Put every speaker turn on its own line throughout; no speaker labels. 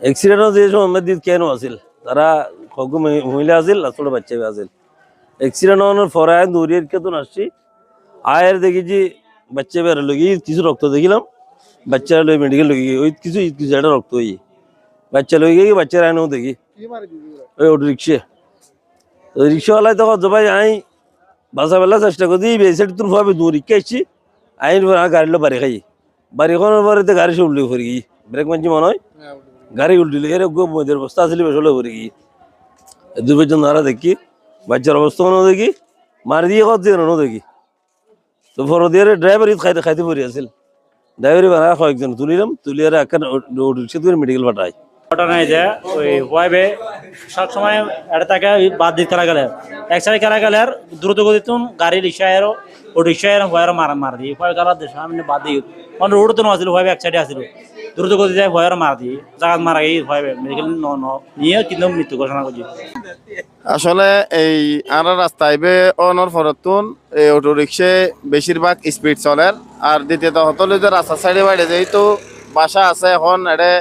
এক্সিডেন্টও যে দিত কেন আছিল? তারা কগু মহিলা আছিল আর ছোট বাচ্চা আছিল। এক্সিডেন্ট হওয়ার পরে আয় দৌড়িয়ে কেতন আসছি। আয়ের দেখি যে বাচ্চা বের লগি কিছু রক্ত দেখিলাম। বাচ্চা লই মেডিকেল লগি ওই কিছু কিছু একটা রক্ত হই বাচ্চা লই গিয়ে বাচ্চার আয়নাও দেখি। ওই অটো রিক্সা ওই রিক্সাওয়ালায় তখন জবাই আই বাসা বেলা চেষ্টা করি বেসেট তুল ভাবে দূর রিক্সা এসছি আইন গাড়ি লো বাড়ি খাই বাড়ি খানোর পরে গাড়ি সব করে গিয়ে ব্রেক মানছি মনে হয় গাড়ি উল্টিল, এর মধ্যে বস্তা আসলে বেসলে করে গিয়ে দু পর্যন্ত আরা দেখি, বাচ্চার অবস্থা দেখি, মারি দিয়ে কত দিয়ে দেখি। তো ফর দিয়ে ড্রাইভার ঈদ খাইতে খাইতে পড়ে আছিল। ড্রাইভারি বানা কয়েকজন, তুলিলাম তুলিয়ার একটা রিক্সা তুলে মেডিকেল পাঠাই
ঘটনা যে, ওই ওয়াইবে সব সময় এটা তাকে বাদ দিয়ে খেলা গেলে। এক সাইড খেলা গেলে আর দ্রুত গতিতে গাড়ি, রিক্সা এরও ও রিক্সা এরও ভয়ের মার মার দিয়ে গেলার দেশ সামনে বাদ দিয়ে মানে রোড তো আসছিল ভয় এক সাইডে আসছিল দ্রুত গতিতে ভয়ের মার দিয়ে। জায়গা মারা গিয়ে ভয় মেডিকেল নিয়ে কিন্তু মৃত্যু ঘোষণা করছি।
আসলে এই আর রাস্তা আইবে অনর ফরতুন, এই অটো রিক্সে বেশিরভাগ স্পিড চলে। আর দ্বিতীয়ত হতলে যে রাস্তার সাইডে বাইরে যেহেতু বাসা আছে, এখন এডে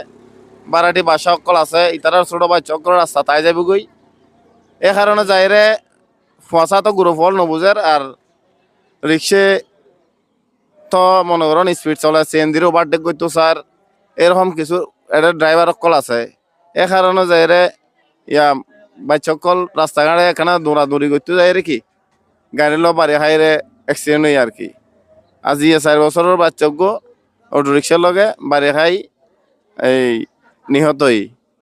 বারাটি বাসা অকল আছে ইতার ছোট বাচ্চা অকল রাস্তা, তাই যাবে গই এ কারণে যাইরে ফসা তো গুরু ফল নবুঝের আর রিক্সে তো মনে করেন স্পিড চলে। সিএনজির ওভারটেক করতো স্যার। এরকম কিছু, এটা ড্রাইভার সকল আছে। এ কারণে যাইরে ইয়া বাচ্চকল রাস্তাঘাটে এখানে দৌড়াদৌড়ি করতে যায় রে কি? গাড়ি লো বাড়ি হাইরে অ্যাক্সিডেন্ট হয় আর কি। আজি চার বছরের বাচ্চক অটো রিক্সার লগে বাড়ি খাই এই নিহত হই